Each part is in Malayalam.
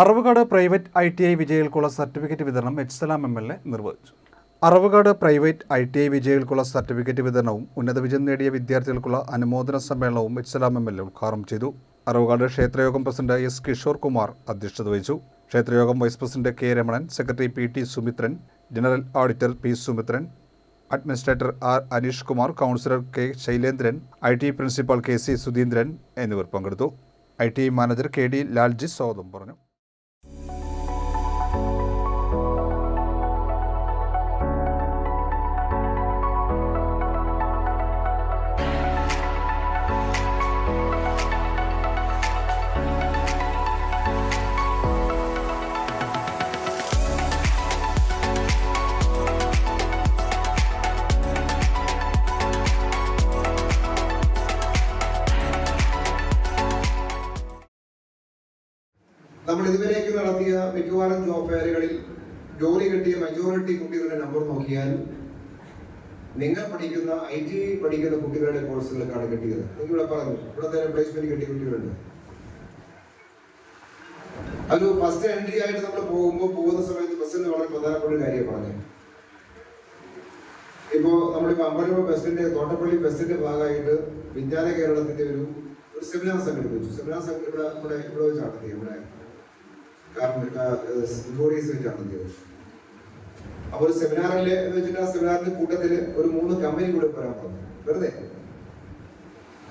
Aravukad private I T I വിജയികൾക്കുള്ള certificate വിതരണം H Salam M L A നിർവഹിച്ചു. Aravukad private I T I വിജയികൾക്കുള്ള certificate വിതരണവും ഉന്നത വിജയം നേടിയ വിദ്യാർത്ഥികൾക്കുള്ള അനുമോദന സമ്മേളനവും H Salam M L A ഉദ്ഘാടനം ചെയ്തു. അറവുകാട് ക്ഷേത്രയോഗം പ്രസിഡന്റ് എസ് കിഷോർ കുമാർ അധ്യക്ഷത വഹിച്ചു. ക്ഷേത്രയോഗം vice president K Ramanan secretary P T Sumithran general auditor P Sumithran administrator R Aneesh Kumar councillor K Shailendran I T principal K C Sudheendran എന്നിവർ പങ്കെടുത്തു. I T manager K D Lalji സ്വാഗതം പറഞ്ഞു. നമ്മൾ ഇതുവരേക്ക് നടത്തിയ മിക്കവാറും ജോബ് ഫെയറുകളിൽ ജോലി കിട്ടിയ മെജോറിറ്റി കുട്ടികളുടെ നമ്പർ നോക്കിയാൽ നിങ്ങൾ പഠിക്കുന്ന ഐ ടി പഠിക്കുന്ന കുട്ടികളുടെ കോഴ്സുകൾക്കാണ് കിട്ടിയത്. നിങ്ങൾ ഇവിടെ പറഞ്ഞു ഇവിടെ തന്നെ പ്ലേസ്മെന്റ് കിട്ടിയ കുട്ടികളുണ്ട്. ഒരു ഫസ്റ്റ് എൻട്രി ആയിട്ട് നമ്മൾ പോകുമ്പോൾ പോകുന്ന സമയത്ത് ബസ്സിന് വളരെ പ്രധാനപ്പെട്ട ഒരു കാര്യം പറഞ്ഞു. ഇപ്പോ നമ്മളിപ്പോ അമ്പലപ്പുഴ ബസ്സിന്റെ തോട്ടപ്പള്ളി ബസ്സിന്റെ ഭാഗമായിട്ട് വിജ്ഞാന കേരളത്തിന്റെ ഒരു ഒരു സെമിനാർ സംഘടിപ്പിച്ചു. സെമിനാർ സംഘടിപ്പിച്ച ഇവിടെ ഇവിടെ വെച്ച് നടത്തി ഇവിടെ. ഗോഡീസ് വെച്ച് നടത്തിയത് അപ്പൊ ഒരു സെമിനാറിൽ വെച്ചിട്ട് ആ സെമിനാറിന്റെ കൂട്ടത്തിൽ ഒരു മൂന്ന് കമ്പനി കൂടെ വരാൻ പറഞ്ഞു. വെറുതെ.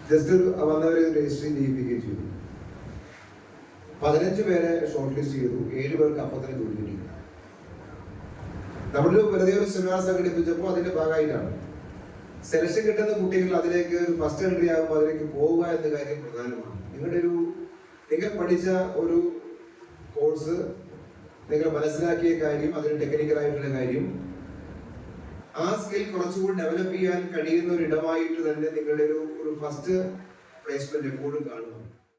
ജസ്റ്റ് വന്നവരെ രജിസ്റ്റർ ചെയ്യിപ്പിക്കുകയും ചെയ്തു. പതിനഞ്ച് പേരെ ഷോർട്ട് ലിസ്റ്റ് ചെയ്തു. ഏഴ് പേർക്ക് അപ്പൊ തന്നെ ജോലി കിട്ടി വെറുതെ ഒരു സെമിനാർ സംഘടിപ്പിച്ചപ്പോൾ അതിന്റെ ഭാഗമായിട്ടാണ്. സെലക്ഷൻ കിട്ടുന്ന കുട്ടികൾ അതിലേക്ക് ഒരു ഫസ്റ്റ് എൻട്രി ആകുമ്പോൾ അതിലേക്ക് പോവുക എന്ന കാര്യം പ്രധാനമാണ്. നിങ്ങളുടെ ഒരു നിങ്ങൾ പഠിച്ച ഒരു കോഴ്സ് നിങ്ങൾ മനസ്സിലാക്കിയ കാര്യം അതിന് ടെക്നിക്കൽ ആയിട്ടുള്ള കാര്യം. ആ സ്കിൽ കുറച്ചുകൂടി ഡെവലപ്പ് ചെയ്യാൻ കഴിയുന്ന ഒരു ഇടമായിട്ട് തന്നെ നിങ്ങളുടെ ഒരു ഒരു ഫസ്റ്റ് പ്ലേസ്മെന്റ് എപ്പോഴും കാണുന്നു